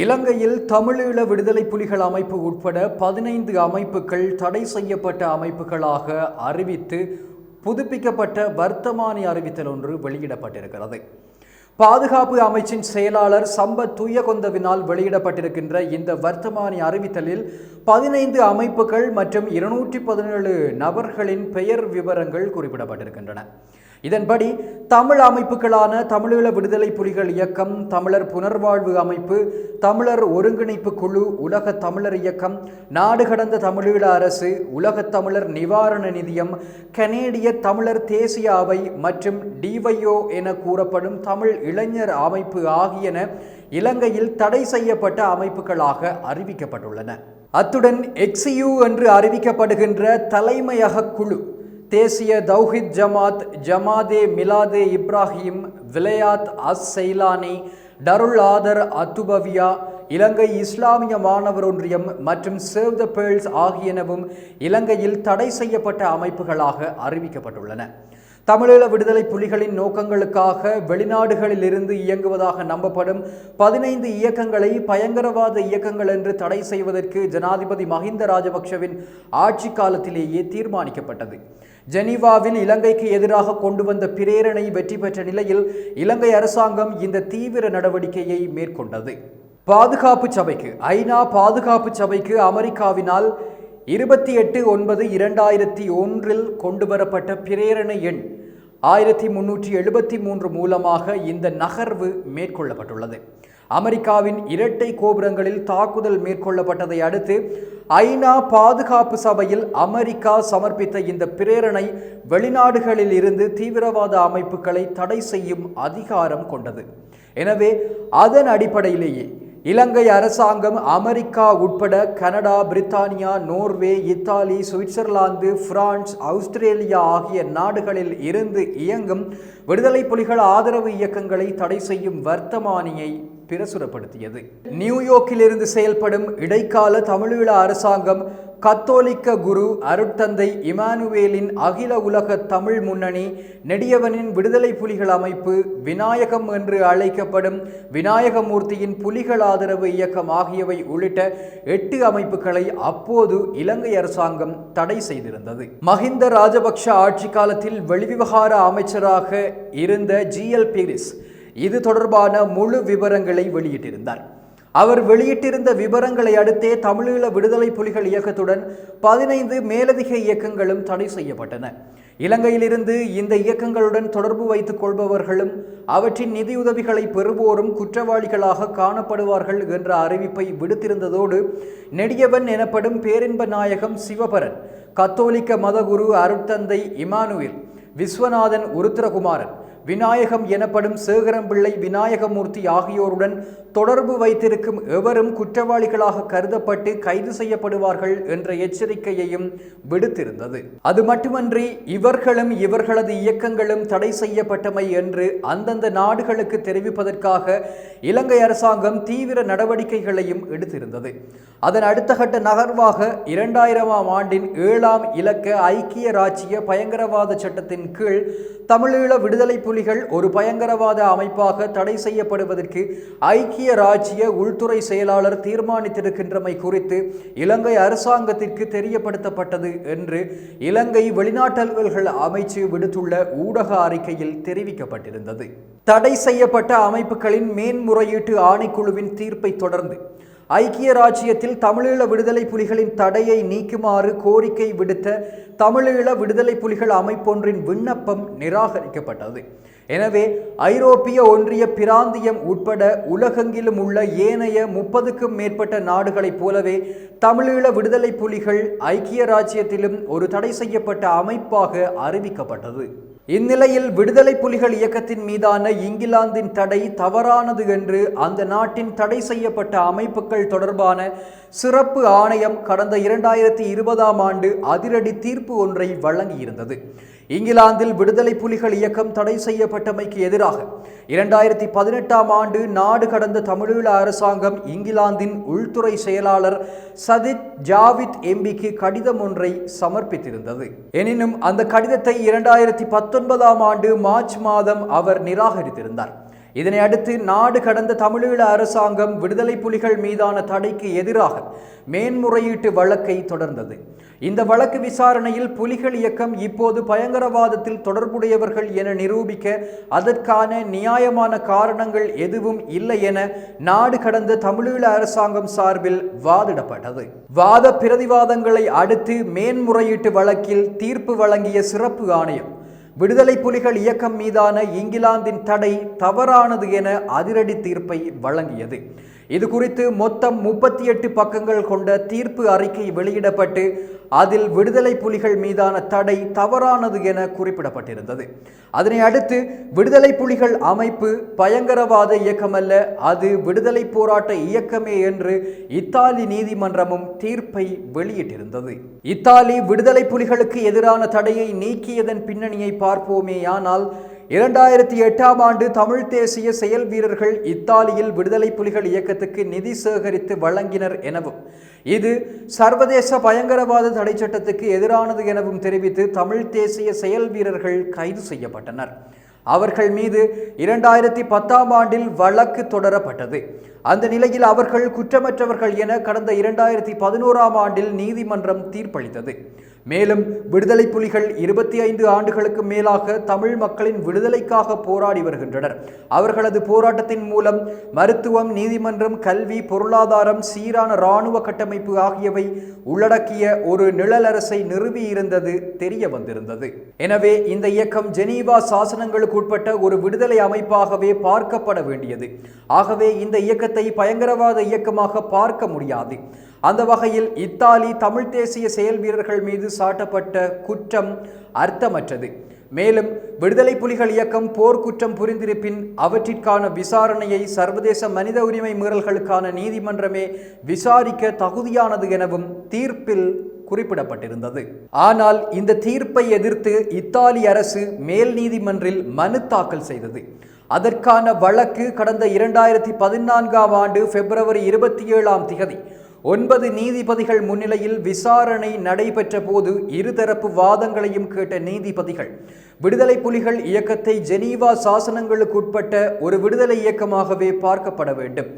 இலங்கையில் தமிழீழ விடுதலை புலிகள் அமைப்பு உட்பட பதினைந்து அமைப்புகள் தடை செய்யப்பட்ட அமைப்புகளாக அறிவித்து புதுப்பிக்கப்பட்ட வர்த்தமானி அறிவித்தல் ஒன்று வெளியிடப்பட்டிருக்கிறது. பாதுகாப்பு அமைச்சின் செயலாளர் சம்பத் தூயகொந்தவினால் வெளியிடப்பட்டிருக்கின்ற இந்த வர்த்தமானி அறிவித்தலில் பதினைந்து அமைப்புகள் மற்றும் இருநூற்றி பதினேழு நபர்களின் பெயர் விவரங்கள் குறிப்பிடப்பட்டிருக்கின்றன. இதன்படி தமிழ் அமைப்புகளான தமிழீழ விடுதலை புலிகள் இயக்கம் தமிழர் புனர்வாழ்வு அமைப்பு தமிழர் ஒருங்கிணைப்பு குழு உலக தமிழர் இயக்கம் நாடு கடந்த தமிழீழ அரசு உலகத் தமிழர் நிவாரண நிதியம் கனேடிய தமிழர் தேசிய அவை மற்றும் டிவைஓ என கூறப்படும் தமிழ் இளைஞர் அமைப்பு ஆகியன இலங்கையில் தடை செய்யப்பட்ட அமைப்புகளாக அறிவிக்கப்பட்டுள்ளன. அத்துடன் எக்ஸியூ என்று அறிவிக்கப்படுகின்ற தலைமையக குழு தேசிய தௌஹித் ஜமாத் ஜமாதே மிலாதே இப்ராஹிம் விலையாத் அஸ் செய்லானி டருல் ஆதர் அத்துபவியா இலங்கை இஸ்லாமிய மாணவர் ஒன்றியம் மற்றும் சேவ் த பேர்ல்ஸ் ஆகியனவும் இலங்கையில் தடை செய்யப்பட்ட அமைப்புகளாக அறிவிக்கப்பட்டுள்ளன. தமிழீழ விடுதலை புலிகளின் நோக்கங்களுக்காக வெளிநாடுகளில் இருந்து இயங்குவதாக நம்பப்படும் பதினைந்து இயக்கங்களை பயங்கரவாத இயக்கங்கள் என்று தடை செய்வதற்கு ஜனாதிபதி மஹிந்த ராஜபக்ஷவின் ஆட்சி காலத்திலேயே தீர்மானிக்கப்பட்டது. ஜெனீவாவில் இலங்கைக்கு எதிராக கொண்டு வந்த பிரேரணை வெற்றி பெற்ற நிலையில் இலங்கை அரசாங்கம் இந்த தீவிர நடவடிக்கையை மேற்கொண்டது. பாதுகாப்பு சபைக்கு ஐநா பாதுகாப்பு சபைக்கு அமெரிக்காவினால் இருபத்தி எட்டு ஒன்பது இரண்டாயிரத்தி ஒன்றில் கொண்டு வரப்பட்ட பிரேரணை எண் ஆயிரத்தி முன்னூற்றி எழுபத்தி மூன்று மூலமாக இந்த நகர்வு மேற்கொள்ளப்பட்டுள்ளது. அமெரிக்காவின் இரட்டை கோபுரங்களில் தாக்குதல் மேற்கொள்ளப்பட்டதை அடுத்து ஐநா பாதுகாப்பு சபையில் அமெரிக்கா சமர்ப்பித்த இந்த பிரேரணை வெளிநாடுகளில் இருந்து தீவிரவாத அமைப்புகளை தடை செய்யும் அதிகாரம் கொண்டது. எனவே அதன் அடிப்படையிலேயே இலங்கை அரசாங்கம் அமெரிக்கா உட்பட கனடா பிரித்தானியா Norway Italy Switzerland France Australia ஆகிய நாடுகளில் இருந்து இயங்கும் விடுதலை புலிகள் ஆதரவு இயக்கங்களை தடை செய்யும் வர்த்தமானியை பிரசுரப்படுத்தியது. நியூயோர்க்கிலிருந்து செயல்படும் இடைக்கால தமிழீழ அரசாங்கம் கத்தோலிக்க குரு அருட்தந்தை இமானுவேலின் அகில உலக தமிழ் முன்னணி நெடியவனின் விடுதலை புலிகள் அமைப்பு விநாயகம் என்று அழைக்கப்படும் விநாயகமூர்த்தியின் புலிகள் ஆதரவு இயக்கம் ஆகியவை உள்ளிட்ட எட்டு அமைப்புகளை அப்போது இலங்கை அரசாங்கம் தடை செய்திருந்தது. மஹிந்த ராஜபக்ஷ ஆட்சி காலத்தில் வெளிவிவகார அமைச்சராக இருந்த ஜி எல் பீரிஸ் இது தொடர்பான முழு விவரங்களை வெளியிட்டிருந்தார். அவர் வெளியிட்டிருந்த விவரங்களை அடுத்தே தமிழீழ விடுதலை புலிகள் இயக்கத்துடன் பதினைந்து மேலதிக இயக்கங்களும் தடை செய்யப்பட்டன. இலங்கையிலிருந்து இந்த இயக்கங்களுடன் தொடர்பு வைத்துக் கொள்பவர்களும் அவற்றின் நிதியுதவிகளை பெறுவோரும் குற்றவாளிகளாக காணப்படுவார்கள் என்ற அறிவிப்பை விடுத்திருந்ததோடு நெடியவன் எனப்படும் பேரின்ப நாயகம் சிவபரன் கத்தோலிக்க மதகுரு அருட்தந்தை இமானுவேல் விஸ்வநாதன் உருத்திரகுமாரன் விநாயகம் எனப்படும் சேகரம்பிள்ளை விநாயகமூர்த்தி ஆகியோருடன் தொடர்பு வைத்திருக்கும் எவரும் குற்றவாளிகளாக கருதப்பட்டு கைது செய்யப்படுவார்கள் என்ற எச்சரிக்கையையும் விடுத்திருந்தது. அது மட்டுமன்றி இவர்களும் இவர்களது இயக்கங்களும் தடை செய்யப்பட்டமை என்று அந்தந்த நாடுகளுக்கு தெரிவிப்பதற்காக இலங்கை அரசாங்கம் தீவிர நடவடிக்கைகளையும் எடுத்திருந்தது. அதன் அடுத்த கட்ட நகர்வாக இரண்டாயிரமாம் ஆண்டின் ஏழாம் இலக்க ஐக்கிய ராச்சிய பயங்கரவாத சட்டத்தின் கீழ் தமிழீழ விடுதலை புலி புலிகள் ஒரு பயங்கரவாத அமைப்பாக தடை செய்யப்படுவதற்கு ஐக்கிய ராஜ்ய உள்துறை செயலாளர் தீர்மானித்திருக்கின்றமை குறித்து இலங்கை அரசாங்கத்திற்கு தெரியப்படுத்தப்பட்டது என்று இலங்கை வெளிநாட்டல்கள் அமைச்சு விடுத்துள்ள ஊடக அறிக்கையில் தெரிவிக்கப்பட்டிருந்தது. தடை செய்யப்பட்ட அமைப்புகளின் மேன்முறையீட்டு ஆணைக்குழுவின் தீர்ப்பை தொடர்ந்து ஐக்கிய ராஜ்யத்தில் தமிழீழ விடுதலை புலிகளின் தடையை நீக்குமாறு கோரிக்கை விடுத்த தமிழீழ விடுதலை புலிகள் அமைப்பொன்றின் விண்ணப்பம் நிராகரிக்கப்பட்டது. எனவே ஐரோப்பிய ஒன்றிய பிராந்தியம் உட்பட உலகெங்கிலும் உள்ள ஏனைய முப்பதுக்கும் மேற்பட்ட நாடுகளைப் போலவே தமிழீழ விடுதலை புலிகள் ஐக்கிய ராஜ்யத்திலும் ஒரு தடை செய்யப்பட்ட அமைப்பாக அறிவிக்கப்பட்டது. இந்நிலையில் விடுதலை புலிகள் இயக்கத்தின் மீதான இங்கிலாந்தின் தடை தவறானது என்று அந்த நாட்டின் தடை செய்யப்பட்ட அமைப்புகள் தொடர்பான சிறப்பு ஆணையம் கடந்த இரண்டாயிரத்தி இருபதாம் ஆண்டு அதிரடி தீர்ப்பு ஒன்றை வழங்கியிருந்தது. இங்கிலாந்தில் விடுதலை புலிகள் இயக்கம் தடை செய்யப்பட்டமைக்கு எதிராக இரண்டாயிரத்தி பதினெட்டாம் ஆண்டு நாடு கடந்த தமிழீழ அரசாங்கம் இங்கிலாந்தின் உள்துறை செயலாளர் சதித் ஜாவித் எம்பிக்கு கடிதம் ஒன்றை சமர்ப்பித்திருந்தது. எனினும் அந்த கடிதத்தை இரண்டாயிரத்தி பத்தொன்பதாம் ஆண்டு மார்ச் மாதம் அவர் நிராகரித்திருந்தார். இதனை அடுத்து நாடு கடந்த தமிழீழ அரசாங்கம் விடுதலை புலிகள் மீதான தடைக்கு எதிராக மேன்முறையீட்டு வழக்கை தொடர்ந்தது. இந்த வழக்கு விசாரணையில் புலிகள் இயக்கம் இப்போது பயங்கரவாதத்தில் தொடர்புடையவர்கள் என நிரூபிக்க அதற்கான நியாயமான காரணங்கள் எதுவும் இல்லை என நாடு கடந்த தமிழீழ அரசாங்கம் சார்பில் வாதிடப்பட்டது. வாத பிரதிவாதங்களை அடுத்து மேன்முறையீட்டு வழக்கில் தீர்ப்பு வழங்கிய சிறப்பு ஆணையம் விடுதலை புலிகள் இயக்கம் மீதான இங்கிலாந்தின் தடை தவறானது என அதிரடி தீர்ப்பை வழங்கியது. இது குறித்து மொத்தம் முப்பத்தி எட்டு பக்கங்கள் கொண்ட தீர்ப்பு அறிக்கை வெளியிடப்பட்டு அதில் விடுதலை புலிகள் மீதான தடை தவறானது என குறிப்பிடப்பட்டிருந்தது. அதனை அடுத்து விடுதலை புலிகள் அமைப்பு பயங்கரவாத இயக்கமல்ல அது விடுதலை போராட்ட இயக்கமே என்று இத்தாலி நீதிமன்றமும் தீர்ப்பை வெளியிட்டிருந்தது. இத்தாலி விடுதலை புலிகளுக்கு எதிரான தடையை நீக்கியதன் பின்னணியை பார்ப்போமேயானால் இரண்டாயிரத்தி எட்டாம் ஆண்டு தமிழ் தேசிய செயல் வீரர்கள் இத்தாலியில் விடுதலை புலிகள் இயக்கத்துக்கு நிதி சேகரித்து வழங்கினர் எனவும் இது சர்வதேச பயங்கரவாத தடை சட்டத்துக்கு எதிரானது எனவும் தெரிவித்து தமிழ் தேசிய செயல் வீரர்கள் கைது செய்யப்பட்டனர். அவர்கள் மீது இரண்டாயிரத்தி பத்தாம் ஆண்டில் வழக்கு தொடரப்பட்டது. அந்த நிலையில் அவர்கள் குற்றமற்றவர்கள் என கடந்த இரண்டாயிரத்தி பதினோராம் ஆண்டில் நீதிமன்றம் தீர்ப்பளித்தது. மேலும் விடுதலை புலிகள் இருபத்தி ஐந்து ஆண்டுகளுக்கு மேலாக தமிழ் மக்களின் விடுதலைக்காக போராடி வருகின்றனர். அவர்களது போராட்டத்தின் மூலம் மருத்துவம் நீதிமன்றம் கல்வி பொருளாதாரம் சீரான இராணுவ கட்டமைப்பு ஆகியவை உள்ளடக்கிய ஒரு நிழலரசை நிறுவியிருந்தது தெரிய வந்திருந்தது. எனவே இந்த இயக்கம் ஜெனீவா சாசனங்களுக்கு உட்பட்ட ஒரு விடுதலை அமைப்பாகவே பார்க்கப்பட வேண்டியது. ஆகவே இந்த இயக்கத்தை பயங்கரவாத இயக்கமாக பார்க்க முடியாது. அந்த வகையில் இத்தாலி தமிழ் தேசிய செயல் வீரர்கள் மீது சாட்டப்பட்ட குற்றம் அர்த்தமற்றது. மேலும் விடுதலை புலிகள் இயக்கம் போர்க்குற்றம் புரிந்திருப்பின் அவற்றிற்கான விசாரணையை சர்வதேச மனித உரிமை மீறல்களுக்கான நீதிமன்றமே விசாரிக்க தகுதியானது எனவும் தீர்ப்பில் குறிப்பிடப்பட்டிருந்தது. ஆனால் இந்த தீர்ப்பை எதிர்த்து இத்தாலி அரசு மேல் நீதிமன்றில் மனு தாக்கல் செய்தது. அதற்கான வழக்கு கடந்த இரண்டாயிரத்தி பதினான்காம் ஆண்டு பிப்ரவரி இருபத்தி ஏழாம் திகதி. ஒன்பது நீதிபதிகள் முன்னிலையில் விசாரணை நடைபெற்ற போது இருதரப்பு வாதங்களையும் கேட்ட நீதிபதிகள் விடுதலை புலிகள் இயக்கத்தை ஜெனீவா சாசனங்களுக்குட்பட்ட ஒரு விடுதலை இயக்கமாகவே பார்க்கப்பட வேண்டும்.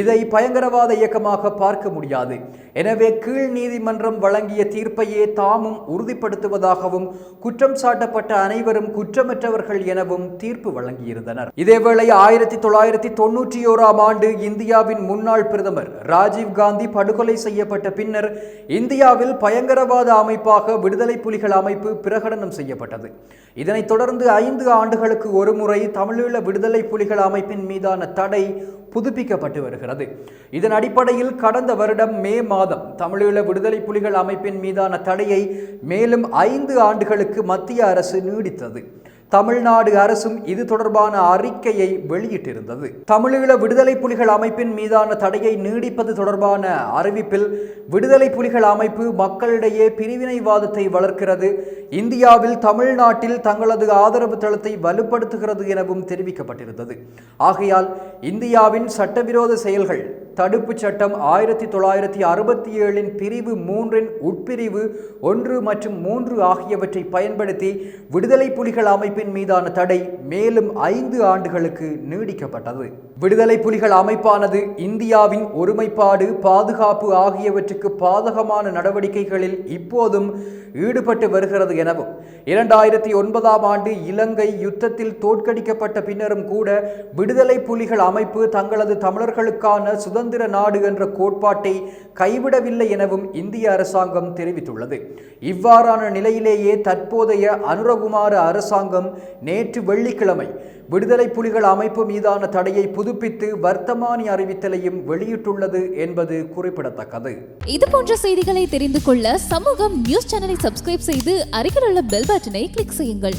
இதை பயங்கரவாத இயக்கமாக பார்க்க முடியாது. எனவே கீழ் நீதிமன்றம் வழங்கிய தீர்ப்பையே தாமும் உறுதிப்படுத்துவதாகவும் குற்றம் சாட்டப்பட்ட அனைவரும் குற்றமற்றவர்கள் எனவும் தீர்ப்பு வழங்கியிருந்தனர். இதேவேளை ஆயிரத்தி தொள்ளாயிரத்தி தொன்னூற்றி ஓராம் ஆண்டு இந்தியாவின் முன்னாள் பிரதமர் ராஜீவ் காந்தி படுகொலை செய்யப்பட்ட பின்னர் இந்தியாவில் பயங்கரவாத அமைப்பாக விடுதலை புலிகள் அமைப்பு பிரகடனம் செய்யப்பட்டது. இதனைத் தொடர்ந்து ஐந்து ஆண்டுகளுக்கு ஒருமுறை தமிழீழ விடுதலை புலிகள் அமைப்பின் மீதான தடை புதுப்பிக்கப்பட்டு வருகிறது. இதன் அடிப்படையில் கடந்த வருடம் மே மாதம் தமிழீழ விடுதலை புலிகள் அமைப்பின் மீதான தடையை மேலும் ஐந்து ஆண்டுகளுக்கு மத்திய அரசு நீடித்தது. தமிழ்நாடு அரசும் இது தொடர்பான அறிக்கையை வெளியிட்டிருந்தது. தமிழீழ விடுதலை புலிகள் அமைப்பின் மீதான தடையை நீடிப்பது தொடர்பான அறிவிப்பில் விடுதலை புலிகள் அமைப்பு மக்களிடையே பிரிவினைவாதத்தை வளர்க்கிறது இந்தியாவில் தமிழ்நாட்டில் தங்களது ஆதரவு தளத்தை வலுப்படுத்துகிறது எனவும் தெரிவிக்கப்பட்டிருந்தது. ஆகையால் இந்தியாவின் சட்டவிரோத செயல்கள் தடுப்புச் சட்டம் ஆயிரத்தி தொள்ளாயிரத்தி அறுபத்தி ஏழின் பிரிவு மூன்றின் உட்பிரிவு ஒன்று மற்றும் மூன்று ஆகியவற்றை பயன்படுத்தி விடுதலை புலிகள் அமைப்பின் மீதான தடை மேலும் ஐந்து ஆண்டுகளுக்கு நீடிக்கப்பட்டது. விடுதலை புலிகள் அமைப்பானது இந்தியாவின் ஒருமைப்பாடு பாதுகாப்பு ஆகியவற்றுக்கு பாதகமான நடவடிக்கைகளில் இப்போதும் ஈடுபட்டு வருகிறது எனவும் இரண்டாயிரத்தி ஒன்பதாம் ஆண்டு இலங்கை யுத்தத்தில் தோற்கடிக்கப்பட்ட பின்னரும் கூட விடுதலை புலிகள் அமைப்பு தங்களது தமிழர்களுக்கான சுதந்திர நாடு என்ற கோட்பாட்டை கைவிடவில்லை எனவும் இந்திய அரசாங்கம் தெரிவித்துள்ளது. இவ்வாறான நிலையிலேயே தற்போதைய அனுரகுமார அரசாங்கம் நேற்று வெள்ளிக்கிழமை விடுதலை புலிகள் அமைப்பு மீதான தடையை புதுப்பித்து வர்த்தமானி அறிவித்தலையும் வெளியிட்டுள்ளது என்பது குறிப்பிடத்தக்கது. இது போன்ற செய்திகளை தெரிந்து கொள்ள சமூகம் நியூஸ் சேனலை சப்ஸ்கிரைப் செய்து அருகில் உள்ள பெல் பட்டனை கிளிக் செய்யுங்கள்.